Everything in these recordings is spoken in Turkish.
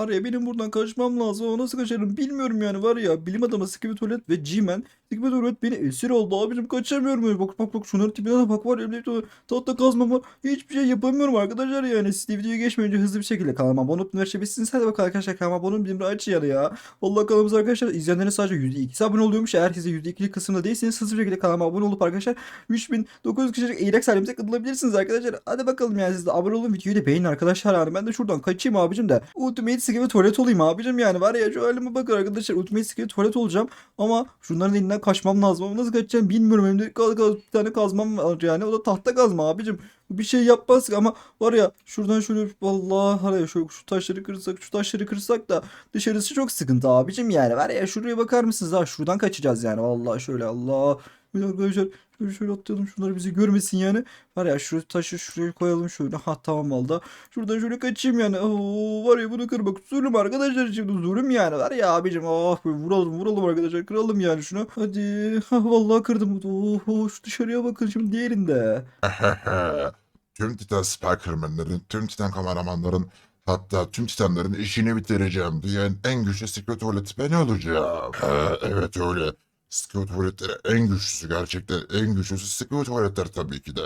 Var ya benim buradan kaçmam lazım ama nasıl kaçarım bilmiyorum yani. Var ya bilim adamı Skibidi Tuvalet ve G-Man. Skibidi Tuvalet beni esir oldu abicim kaçamıyorum. Bak bak bak şunların tipine de bak. Var ya tahta kazmam var hiçbir şey yapamıyorum arkadaşlar yani. Siz de videoya geçmeden önce hızlı bir şekilde kanalıma abone olup verebilirsiniz hadi bakalım arkadaşlar kanalıma abone olun. Bildirimleri açın yani ya. Allah kanalımız arkadaşlar izleyenlerin sadece %2'si abone oluyormuş. Eğer siz de %2'lik kısımda değilseniz hızlı bir şekilde kanalıma abone olup arkadaşlar 3900 kişilik eğlek halimize katılabilirsiniz arkadaşlar. Hadi bakalım yani siz de abone olun. Videoyu da beğenin arkadaşlar yani. Ben de şuradan kaçayım abicim de. Ultimate Skibidi Tuvalet olayım abicim yani. Var ya şu halime bakın arkadaşlar. Ultimate Skibidi Tuvalet olacağım. Ama şunların elinden kaçmam lazım ama nasıl kaçacağım bilmiyorum. Hem de kaz, kaz, bir tane kazmam var yani. O da tahta kazma abicim. Bir şey yapmaz ki ama var ya şuradan şöyle vallahi var şu, şu taşları kırsak şu taşları kırsak da dışarısı çok sıkıntı abicim yani. Var ya şuraya bakar mısınız? Ha şuradan kaçacağız yani. Vallahi şöyle Allah arkadaşlar. Şöyle şöyle atlayalım şunları bizi görmesin yani. Var ya şu taşı şuraya koyalım şöyle. Ha tamam oldu şuradan şöyle kaçayım yani. Oo, var ya bunu kırmak zulüm arkadaşlar. Şimdi zulüm yani. Var ya abicim ah böyle vuralım vuralım arkadaşlar. Kıralım yani şunu. Hadi. Ha vallahi kırdım. Oo, şu dışarıya bakın şimdi diğerinde. Tüm Titan Spikerman'ların, tüm Titan kameramanların, hatta tüm Titanların işini bitireceğim diyen en güçlü Secret Tuvalet ben olacağım. Ha, evet öyle. Secret Tuvaletleri en güçlüsü gerçekten en güçlüsü Secret Tuvaletler tabii ki de.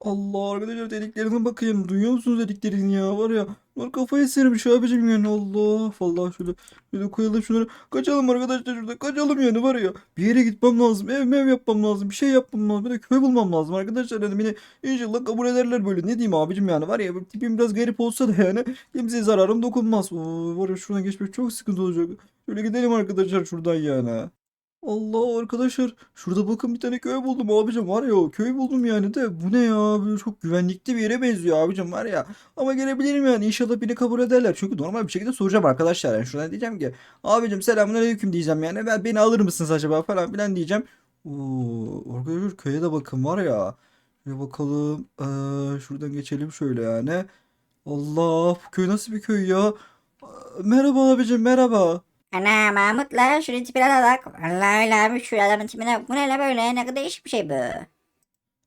Allah arkadaşlar dediklerine bakın. Duyuyor musunuz dediklerini ya? Var ya. Bunlar kafayı sıyırmış abicim yani. Allah. Vallahi şöyle. Şöyle koyalım şunları. Kaçalım arkadaşlar şurada. Kaçalım yani var ya. Bir yere gitmem lazım. Ev mev yapmam lazım. Bir şey yapmam lazım. Bir de köy bulmam lazım arkadaşlar. Yani beni inşallah kabul ederler böyle. Ne diyeyim abicim yani. Var ya tipim biraz garip olsa da yani. Kimseye zararım dokunmaz. Oo, var ya şuradan geçmek çok sıkıntı olacak. Şöyle gidelim arkadaşlar şuradan yani. Allah arkadaşlar şurada bakın bir tane köy buldum abicim var ya köy buldum yani de bu ne ya böyle çok güvenlikli bir yere benziyor abicim var ya. Ama gelebilirim yani inşallah beni kabul ederler. Çünkü normal bir şekilde soracağım arkadaşlar yani şuradan diyeceğim ki abicim selamünaleyküm diyeceğim yani ben beni alır mısınız acaba? falan filan diyeceğim. Oo, arkadaşlar köye de bakın var ya. Bir bakalım Ee, şuradan geçelim şöyle yani. Allah bu köy nasıl bir köy ya? Merhaba abicim merhaba Ana Mahmut'la şunun tipine de bak. Vallahi öyle abi şu adamın tipine bu ne la böyle ne kadar değişik bir şey bu.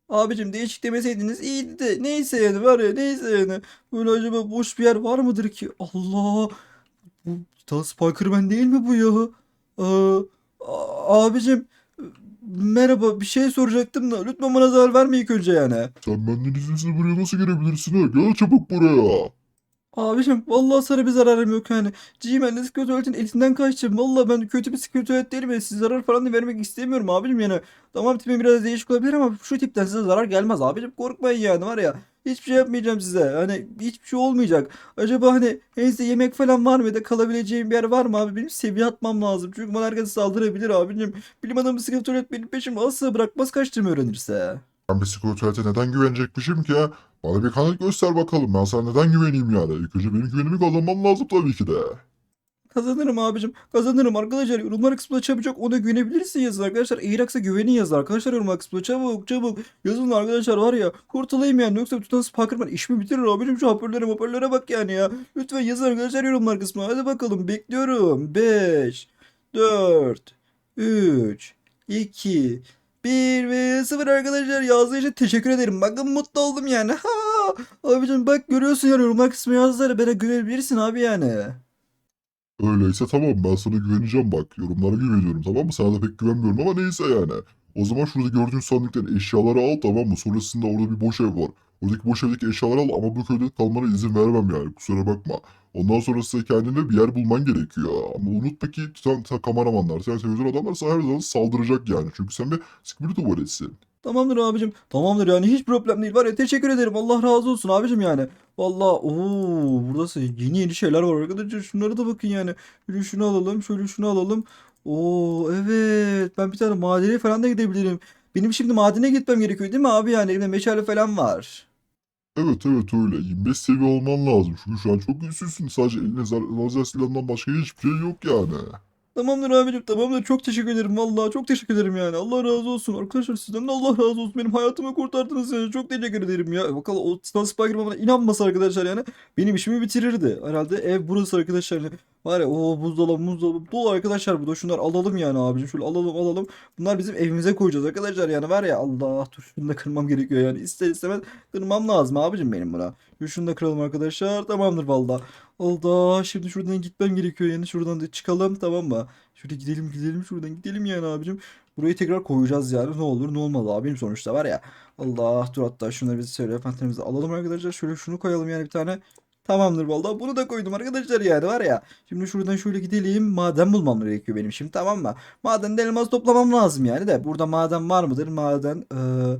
Abicim değişik demeseydiniz iyiydi de neyse yani var ya neyse yani böyle acaba boş bir yer var mıdır ki Allah bu ta Spikerman değil mi bu ya Aa, a- abicim merhaba bir şey soracaktım da lütfen bana zarar verme ilk önce yani Sen benden izinsiz buraya nasıl gelebilirsin ha? Gel çabuk buraya. Abicim vallahi sana bir zararım yok yani G-Man Skeletor'un elinden kaçacağım vallahi ben kötü bir Skeletor değilim ve size zarar falan da vermek istemiyorum abicim yani tamam tipim biraz değişik olabilir ama şu tipten size zarar gelmez abicim korkmayın yani var ya Hiçbir şey yapmayacağım size. Hani hiçbir şey olmayacak. Acaba hani henüz yemek falan var mı ya da kalabileceğim bir yer var mı abi? Benim seviye atmam lazım. Çünkü bana herkes saldırabilir abicim. Bilim adamı tuvalet benim peşimi asla bırakmaz kaçtığımı öğrenirse. Ben Tuvalet'e neden güvenecekmişim ki? Bana bir kanıt göster bakalım. Ben sana neden güveneyim yani? İlk önce benim güvenimi kazanmam lazım tabii ki de. Kazanırım abicim. Kazanırım arkadaşlar. Yorumlar kısmında çabucak ona güvenebilirsin yazın arkadaşlar. Eğraksa güvenin yazın arkadaşlar yorumlar kısmında. Çabuk çabuk. Yazın arkadaşlar var ya. Kurtulayım yani. Yoksa tutan Spikerman işimi bitirir abicim. Şu hoparlöre hoparlöre bak yani ya. Lütfen yazın arkadaşlar yorumlar kısmına. Hadi bakalım bekliyorum. 5, 4, 3, 2, 1 ve 0 arkadaşlar yazdığı için teşekkür ederim. Bakın mutlu oldum yani. Ha! Abicim bak görüyorsun ya yorumlar kısmına yazdılar. Bana güvenebilirsin abi yani. Öyleyse tamam ben sana güveneceğim bak. Yorumlara güveniyorum tamam mı? Sana da pek güvenmiyorum ama neyse yani. O zaman şurada gördüğün sandıktan eşyaları al tamam mı? Sonrasında orada bir boş ev var. Oradaki boş evdeki eşyaları al ama bu köyde kalmana izin vermem yani kusura bakma. Ondan sonrasında kendine bir yer bulman gerekiyor. Ama unutma ki sen, sen kameramanlar, sen televizyon adamlar sana her zaman saldıracak yani. Çünkü sen bir sikbiri tuvaletsin. Tamamdır abicim. Tamamdır yani hiç problem değil. Var ya teşekkür ederim. Allah razı olsun abicim yani. Vallahi ooo burası yeni yeni şeyler var arkadaşlar. Şunlara da bakın yani. Şöyle şunu alalım. Şöyle şunu alalım. Oo evet. Ben bir tane madene falan da gidebilirim. Benim şimdi madene gitmem gerekiyor değil mi abi yani? Elimde meşale falan var. Evet evet öyle. 25 seviye olman lazım. Çünkü şu an çok güçsüzsün. Sadece eline lazer silahından başka hiçbir şey yok yani. Tamamdır abicim tamamdır. Çok teşekkür ederim. Vallahi çok teşekkür ederim yani. Allah razı olsun. Arkadaşlar sizden de Allah razı olsun. Benim hayatımı kurtardınız yani. Çok teşekkür ederim ya. Bakalım o Stan Spiker bana inanmasa arkadaşlar yani. Benim işimi bitirirdi. Herhalde ev burası arkadaşlar. Yani Var ya o buzdolabı buzdolabı dolu arkadaşlar burada şunları alalım yani abicim şöyle alalım alalım. Bunlar bizim evimize koyacağız arkadaşlar yani var ya Allah dur şunu da kırmam gerekiyor yani ister istemez kırmam lazım abicim benim buna. Şunu da kıralım arkadaşlar tamamdır valla. Allah şimdi şuradan gitmem gerekiyor yani şuradan da çıkalım tamam mı? Şöyle gidelim gidelim şuradan gidelim yani abicim. Burayı tekrar koyacağız yani ne olur ne olmaz abim sonuçta var ya. Allah dur hatta şunları biz şöyle fantemimizi alalım arkadaşlar. Şöyle şunu koyalım yani bir tane. Tamamdır vallahi bunu da koydum arkadaşlar yani var ya. Şimdi şuradan şöyle gidelim. Maden bulmam gerekiyor benim şimdi tamam mı? Madende elmas toplamam lazım yani de. Burada maden var mıdır? Maden eee,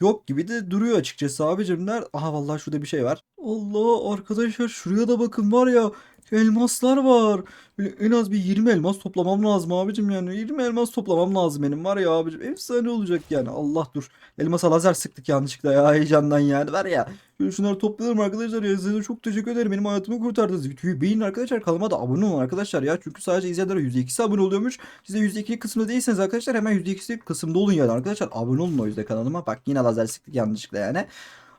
yok gibi de duruyor açıkçası abicim. Nerede? Aha vallahi şurada bir şey var. Allah arkadaşlar şuraya da bakın var ya. Elmaslar var. Böyle en az bir 20 elmas toplamam lazım abicim yani. 20 elmas toplamam lazım benim var ya abicim. Efsane olacak yani. Allah dur. Elmasa lazer sıktık yanlışlıkla ya heyecandan yani var ya. Şöyle şunları toplayalım arkadaşlar ya size çok teşekkür ederim benim hayatımı kurtardınız. Videoyu beğenin arkadaşlar kanalıma da abone olun arkadaşlar ya. Çünkü sadece izleyenlere %2'si abone oluyormuş. Siz de %2'li kısmında değilseniz arkadaşlar hemen %2'si kısımda olun yani arkadaşlar. Abone olun o yüzden kanalıma. Bak yine lazer sıktık yanlışlıkla yani.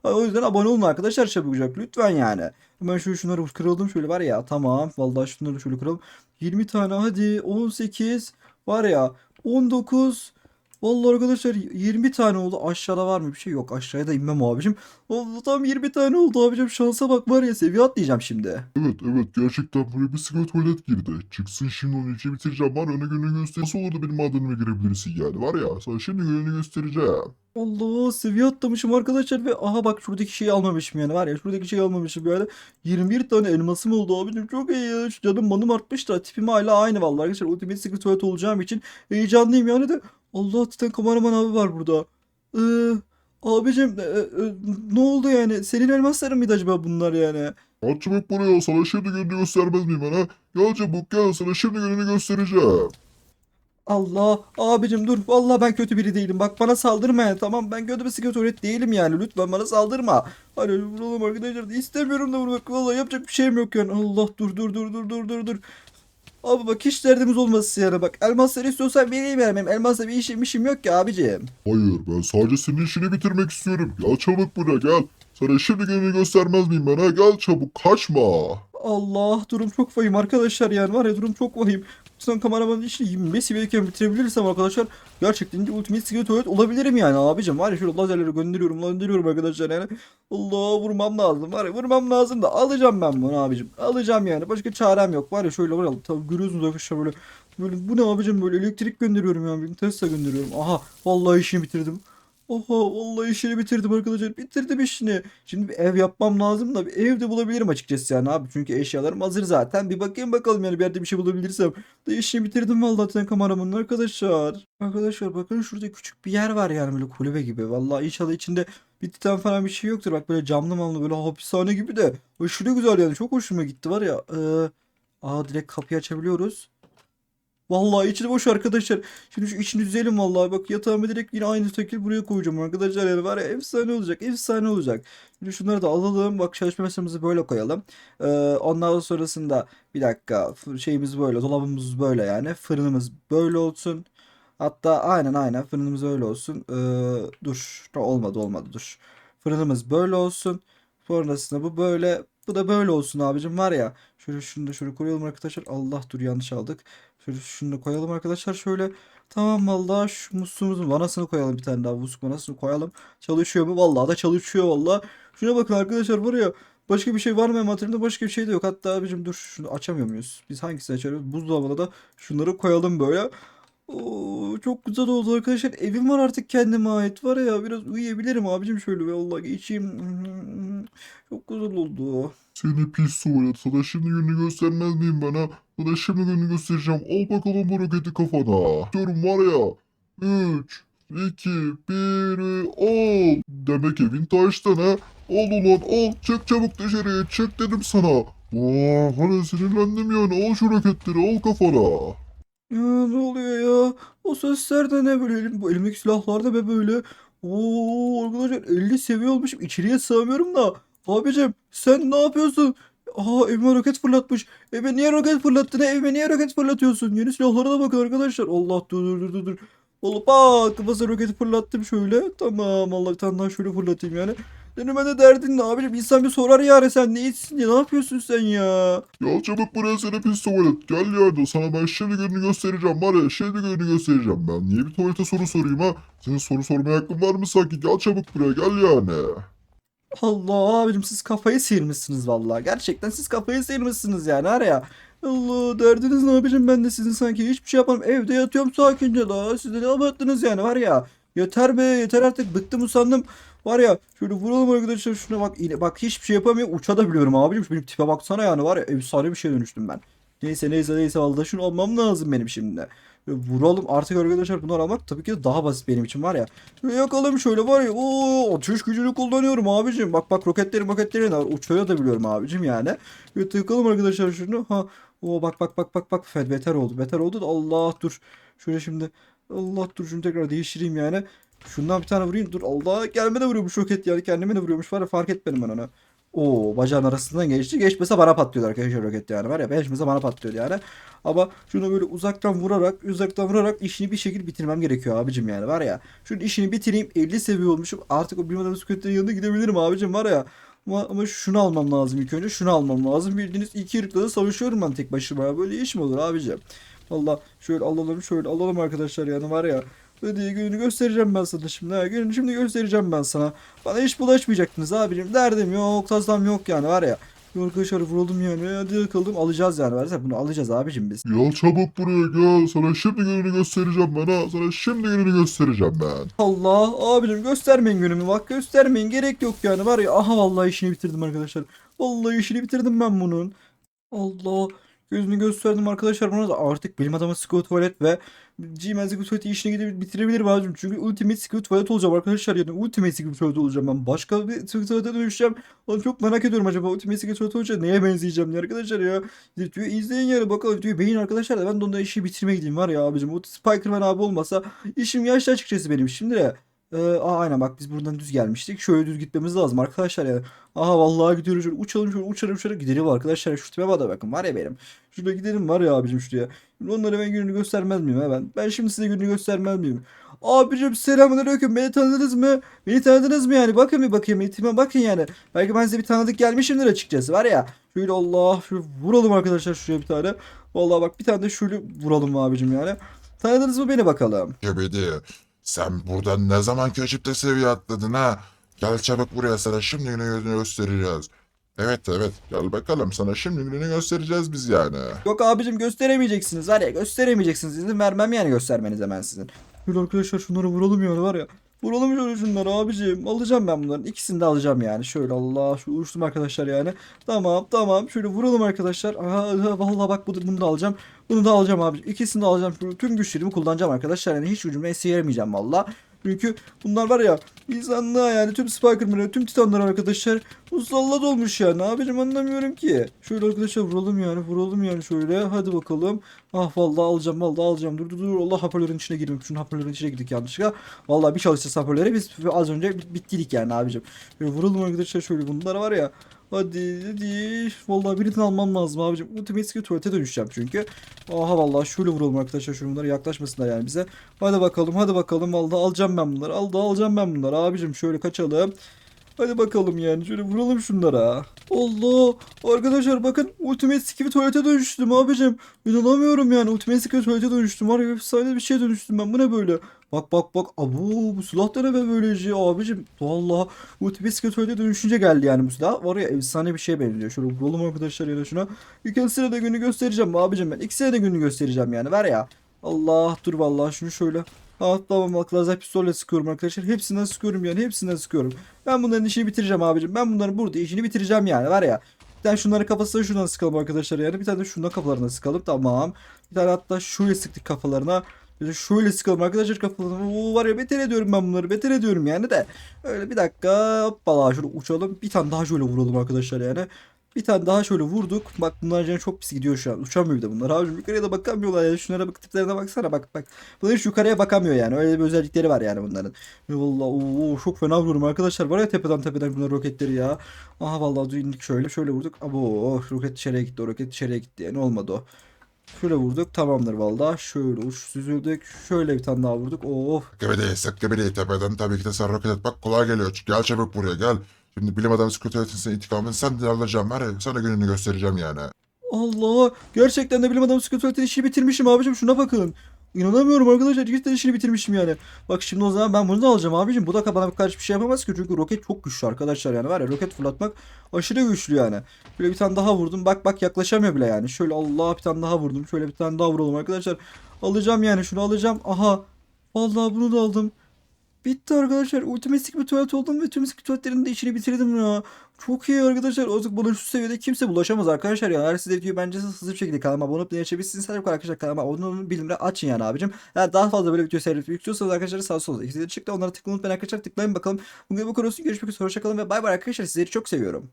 O yüzden abone olun arkadaşlar çabucak lütfen yani. Hemen şöyle şunları kıralım şöyle var ya tamam. Vallahi şunları şöyle kıralım. 20 tane hadi 18 var ya 19 Vallahi arkadaşlar 20 tane oldu. Aşağıda var mı bir şey yok. Aşağıya da inmem abicim. Vallahi tam 20 tane oldu abicim. Şansa bak var ya seviye atlayacağım şimdi. Evet evet gerçekten buraya bir sıkı tuvalet girdi. Çıksın şimdi onu içi bitireceğim var öne gününü göster. Nasıl olur da benim madenime girebilirsin yani var ya sana şimdi gününü göstereceğim. Allah seviye atlamışım arkadaşlar ve aha bak şuradaki şeyi almamışım yani var ya şuradaki şeyi almamışım yani 21 tane elmasım oldu abicim çok iyi ya canım manım artmış da tipim hala aynı vallahi arkadaşlar Ultimate Secret Tuvalet olacağım için heyecanlıyım yani de Allah Titan kameraman abi var burada. Ee, abicim e, e, ne oldu yani? Senin elmasların mıydı acaba bunlar yani? Al çabuk buraya sana şimdi gününü göstermez miyim ben ha? Gel çabuk gel sana şimdi gününü göstereceğim. Allah abicim dur. Vallahi ben kötü biri değilim. Bak bana saldırma yani tamam? Ben kötü bir Secret Tuvalet değilim yani. Lütfen bana saldırma. Hani vuralım arkadaşlar istemiyorum da vurmak. Vallahi yapacak bir şeyim yok yani. Allah dur dur dur dur dur dur dur Abi bak hiç derdimiz olmasın yani bak elmasları istiyorsan vereyim yani benim elmasla bir işim işim yok ki abicim Hayır ben sadece senin işini bitirmek istiyorum. Gel çabuk buraya gel. Sana şimdi gününü göstermez miyim ben ha? Gel çabuk kaçma. Allah durum çok vahim arkadaşlar yani var ya durum çok vahim. Son kameramanın işini 25 seviyeyken bitirebilirsem arkadaşlar gerçekten de Ultimate Secret Tuvalet olabilirim yani abicim. Var ya şöyle lazerleri gönderiyorum gönderiyorum arkadaşlar yani. Allah vurmam lazım var ya vurmam lazım da alacağım ben bunu abicim. Alacağım yani başka çarem yok. Var ya şöyle var ya tabii görüyorsunuz arkadaşlar böyle. Böyle bu ne abicim böyle elektrik gönderiyorum yani. Tesla gönderiyorum. Aha vallahi işini bitirdim. Oha vallahi işini bitirdim arkadaşlar. Bitirdim işini. Şimdi bir ev yapmam lazım da bir ev de bulabilirim açıkçası yani abi. Çünkü eşyalarım hazır zaten. Bir bakayım bakalım yani bir yerde bir şey bulabilirsem. Da işini bitirdim vallahi zaten kameramanın arkadaşlar. Arkadaşlar bakın şurada küçük bir yer var yani böyle kulübe gibi. Vallahi inşallah içinde bir titan falan bir şey yoktur. Bak böyle camlı mamlı böyle hapishane gibi de. Aşırı güzel yani çok hoşuma gitti var ya. Ee, aa direkt kapıyı açabiliyoruz. Vallahi içi boş arkadaşlar. Şimdi şu içini düzelim vallahi. Bak yatağımı direkt yine aynı şekilde buraya koyacağım arkadaşlar. Yani var ya efsane olacak. Efsane olacak. Şimdi şunları da alalım. Bak çalışma masamızı böyle koyalım. Ee, ondan sonrasında bir dakika şeyimiz böyle. Dolabımız böyle yani. Fırınımız böyle olsun. Hatta aynen aynen fırınımız öyle olsun. Ee, dur. Olmadı olmadı dur. Fırınımız böyle olsun. Sonrasında bu böyle. Bu da böyle olsun abicim var ya. Şöyle şunu da şöyle koyalım arkadaşlar. Allah dur yanlış aldık. Şöyle şunu da koyalım arkadaşlar şöyle. Tamam vallahi şu musluğumuzun vanasını koyalım bir tane daha musluk vanasını koyalım. Çalışıyor mu? Vallahi da çalışıyor vallahi. Şuna bakın arkadaşlar var ya. Başka bir şey var mı envanterimde? Başka bir şey de yok. Hatta abicim dur şunu açamıyor muyuz? Biz hangisini açarız? Buzdolabına da şunları koyalım böyle. Oo, çok güzel oldu arkadaşlar. Evim var artık kendime ait. Var ya biraz uyuyabilirim abicim şöyle. Vallahi geçeyim. Çok güzel oldu. Seni pis tuvalet sana şimdi gününü göstermez miyim ben ha? Sana şimdi gününü göstereceğim. Al bakalım bu roketi kafana. Diyorum var ya. 3, 2, 1 al. Demek evin taştan ha. Al ulan al. Çık çabuk dışarıya. Çık dedim sana. Aa, hani sinirlendim yani. Al şu roketleri al kafana. Ya ne oluyor ya? O sesler de ne böyle? Elim, bu elimdeki silahlar da be böyle. Oo arkadaşlar 50 seviye olmuşum. İçeriye sığamıyorum da. Abicim sen ne yapıyorsun? Aha evime roket fırlatmış. Evime niye roket fırlattın? Evime niye roket fırlatıyorsun? Yeni silahlara da bakın arkadaşlar. Allah dur dur dur dur. Oğlum bak kafasına roket fırlattım şöyle. Tamam Allah bir tane daha şöyle fırlatayım yani. Senin bana derdin ne abicim? İnsan bir sorar yani sen ne içsin diye. Ne yapıyorsun sen ya? Gel çabuk buraya seni pis tuvalet. Gel yani sana ben şimdi gününü göstereceğim var ya şimdi gününü göstereceğim ben. Niye bir tuvalete soru sorayım ha? Senin soru sormaya hakkın var mı sanki? Gel çabuk buraya gel yani. Allah abicim siz kafayı sıyırmışsınız vallahi. Gerçekten siz kafayı sıyırmışsınız yani araya. Allah derdiniz ne abicim ben de sizin sanki hiçbir şey yapamam. Evde yatıyorum sakince daha. Siz de ne abarttınız yani var ya. Yeter be yeter artık bıktım usandım. Var ya şöyle vuralım arkadaşlar şuna bak yine bak hiçbir şey yapamıyor uçabiliyorum abicim. Benim tipe baksana yani var ya efsane bir şeye dönüştüm ben. Neyse neyse neyse vallahi şunu almam lazım benim şimdi. Şöyle vuralım artık arkadaşlar bunları almak tabii ki daha basit benim için var ya. Şöyle yakalım şöyle var ya ooo atış gücünü kullanıyorum abicim. Bak bak roketleri roketleri uçuyor da biliyorum abicim yani. Evet yakalım arkadaşlar şunu. Ha o bak bak bak bak bak Fed beter oldu beter oldu da Allah dur. Şöyle şimdi Allah dur şunu tekrar değiştireyim yani. Şundan bir tane vurayım. Dur Allah gelme de vuruyormuş roket yani. Kendime de vuruyormuş var ya fark etmedim ben onu. Oo bacağın arasından geçti. Geçmese bana patlıyordu arkadaşlar roket yani var ya. Geçmese bana patlıyordu yani. Ama şunu böyle uzaktan vurarak uzaktan vurarak işini bir şekilde bitirmem gerekiyor abicim yani var ya. Şunun işini bitireyim 50 seviye olmuşum. Artık o bilim adamı kötülerin yanına gidebilirim abicim var ya. Ama, ama şunu almam lazım ilk önce. Şunu almam lazım. Bildiğiniz iki ırkla da savaşıyorum ben tek başıma. Böyle iş mi olur abicim? Valla şöyle alalım şöyle alalım arkadaşlar yani var ya. Hadi gününü göstereceğim ben sana şimdi. Ha, gününü şimdi göstereceğim ben sana. Bana hiç bulaşmayacaktınız abicim. Derdim yok, tasam yok yani var ya. Arkadaşlar vuralım yani. Hadi yakalım. Alacağız yani. Versene bunu alacağız abicim biz. Gel çabuk buraya gel. Sana şimdi gününü göstereceğim ben ha. Sana şimdi gününü göstereceğim ben. Allah abicim göstermeyin günümü bak göstermeyin gerek yok yani var ya aha vallahi işini bitirdim arkadaşlar. Vallahi işini bitirdim ben bunun. Allah gözünü gösterdim arkadaşlar buna da artık bilim adamı Squid Tuvalet ve G-Man Squid Tuvalet'i işine gidip bitirebilirim abicim. Çünkü Ultimate Squid Tuvalet olacağım arkadaşlar yani Ultimate Squid Tuvalet olacağım ben. Başka bir Squid Tuvalet'e dönüşeceğim. Oğlum çok merak ediyorum acaba Ultimate Squid Tuvalet olunca neye benzeyeceğim diye arkadaşlar ya. Diyor izleyin yani bakalım diyor beyin arkadaşlar da ben de onda işi bitirmeye gideyim var ya abicim. O Spikerman abi olmasa işim yaşlı açıkçası benim şimdi de. Ee, aa, aynen bak biz buradan düz gelmiştik. Şöyle düz gitmemiz lazım arkadaşlar ya. Aha vallahi gidiyoruz şöyle uçalım şöyle uçalım şöyle gidelim arkadaşlar. Şu tipe bana bakın var ya benim. Şurada gidelim var ya abicim şuraya. Onlara ben gününü göstermez miyim ha ben? Ben şimdi size gününü göstermez miyim? Abicim selamünaleyküm. Beni tanıdınız mı? Beni tanıdınız mı yani? Bakın bir bakayım. İtime bakın yani. Belki ben size bir tanıdık gelmişimdir açıkçası var ya. Şöyle Allah şöyle vuralım arkadaşlar şuraya bir tane. Vallahi bak bir tane de şöyle vuralım abicim yani. Tanıdınız mı beni bakalım? Gebedi. Sen buradan ne zaman köşipte seviye atladın ha? Gel çabuk buraya sana şimdi gününü göstereceğiz. Evet evet gel bakalım sana şimdi gününü göstereceğiz biz yani. Yok abicim gösteremeyeceksiniz var ya gösteremeyeceksiniz izin vermem yani göstermenize ben sizin. Şöyle arkadaşlar şunları vuralım yani var ya. Vuralım şöyle şunları abicim. Alacağım ben bunların. ikisini de alacağım yani. Şöyle Allah şu uçtum arkadaşlar yani. Tamam tamam. Şöyle vuralım arkadaşlar. Aha, aha, vallahi bak bu- bunu da alacağım. Bunu da alacağım abicim. İkisini de alacağım. Şöyle tüm güçlerimi kullanacağım arkadaşlar. Yani hiç gücümü esirgemeyeceğim valla. Çünkü bunlar var ya insanlığa yani tüm Spikerman'e tüm Titanlar arkadaşlar musallat olmuş yani abicim anlamıyorum ki. Şöyle arkadaşlar vuralım yani vuralım yani şöyle hadi bakalım. Ah vallahi alacağım vallahi alacağım dur dur dur Allah hoparlörün içine girdim. Şunun hoparlörün içine girdik yanlışlıkla. Vallahi bir çalışacağız hoparlöre biz az önce bit- bittiydik yani abicim. Şöyle vuralım arkadaşlar şöyle bunlar var ya. Hadi hadi. Vallahi birini almam lazım abicim. Ultimate Skill tuvalete dönüşeceğim çünkü. Aha vallahi şöyle vuralım arkadaşlar. Şöyle bunlara yaklaşmasınlar yani bize. Hadi bakalım hadi bakalım. Vallahi alacağım ben bunları. Al da alacağım ben bunları abicim. Şöyle kaçalım. Hadi bakalım yani şöyle vuralım şunlara. Allah arkadaşlar bakın Ultimate Skill tuvalete dönüştüm abicim. İnanamıyorum yani Ultimate Skill tuvalete dönüştüm. Var ya efsane bir şeye dönüştüm ben. Bu ne böyle? Bak bak bak. Abu bu silah da ne be böylece abicim. Vallahi Ultimate Skill tuvalete dönüşünce geldi yani bu silah. Var ya efsane bir şeye benziyor. Şöyle vuralım arkadaşlar ya da şuna. İkisine de günü göstereceğim abicim ben. İkisine de günü göstereceğim yani. Var ya. Allah dur vallahi şunu şöyle. Tamam bak lazer pistolle sıkıyorum arkadaşlar. Hepsinden sıkıyorum yani hepsinden sıkıyorum. Ben bunların işini bitireceğim abicim. Ben bunların burada işini bitireceğim yani var ya. Bir tane şunların kafasına şundan sıkalım arkadaşlar yani. Bir tane de şundan kafalarına sıkalım tamam. Bir tane hatta şöyle sıktık kafalarına. De şöyle sıkalım arkadaşlar kafalarına. Oo, var ya beter ediyorum ben bunları beter ediyorum yani de. Öyle bir dakika hoppala şöyle uçalım. Bir tane daha şöyle vuralım arkadaşlar yani. Bir tane daha şöyle vurduk. Bak bunlar canı çok pis gidiyor şu an. Uçamıyor bir de bunlar. Abicim yukarıya da bakamıyorlar ya. Şunlara bak tiplerine baksana bak bak. Bunlar hiç yukarıya bakamıyor yani. Öyle bir özellikleri var yani bunların. E Vallahi oo, çok fena vuruyorum arkadaşlar. Var ya tepeden tepeden bunlar roketleri ya. Aha vallahi indik şöyle şöyle vurduk. Abo roket dışarıya gitti. O roket dışarıya gitti. Yani olmadı o. Şöyle vurduk. Tamamdır vallahi. Şöyle uç süzüldük. Şöyle bir tane daha vurduk. Oh. Gebedi sık tepeden tabii ki de sen roket at bak kolay geliyor. Gel çabuk buraya gel. Şimdi bilim adamı tuvaletin intikamını sen de alacağım. Var ya sana gününü göstereceğim yani. Allah gerçekten de bilim adamı tuvaletin işini bitirmişim abicim şuna bakın. İnanamıyorum arkadaşlar cidden işini bitirmişim yani. Bak şimdi o zaman ben bunu da alacağım abicim. Bu da bana karşı bir şey yapamaz ki çünkü roket çok güçlü arkadaşlar yani var ya roket fırlatmak aşırı güçlü yani. Şöyle bir tane daha vurdum bak bak yaklaşamıyor bile yani. Şöyle Allah bir tane daha vurdum. Şöyle bir tane daha vuralım arkadaşlar. Alacağım yani şunu alacağım. Aha vallahi bunu da aldım. Bitti arkadaşlar. Ultimate bir tuvalet oldum ve sıkı tuvaletlerin de işini bitirdim ya. Çok iyi arkadaşlar. Artık bana şu seviyede kimse bulaşamaz arkadaşlar ya. Eğer siz de videoyu bence hızlı bir şekilde kanalıma abone olup yaşayabilirsiniz. Sadece arkadaşlar kanalıma abone olun bildirimleri açın yani abicim. Eğer daha fazla böyle video seyretmek istiyorsanız arkadaşlar sağ solda ikisi de çıktı. Onlara tıklamayı unutmayın arkadaşlar. Tıklayın bakalım. Bugün bu konusu görüşmek üzere. Hoşçakalın ve bay bay arkadaşlar. Sizleri çok seviyorum.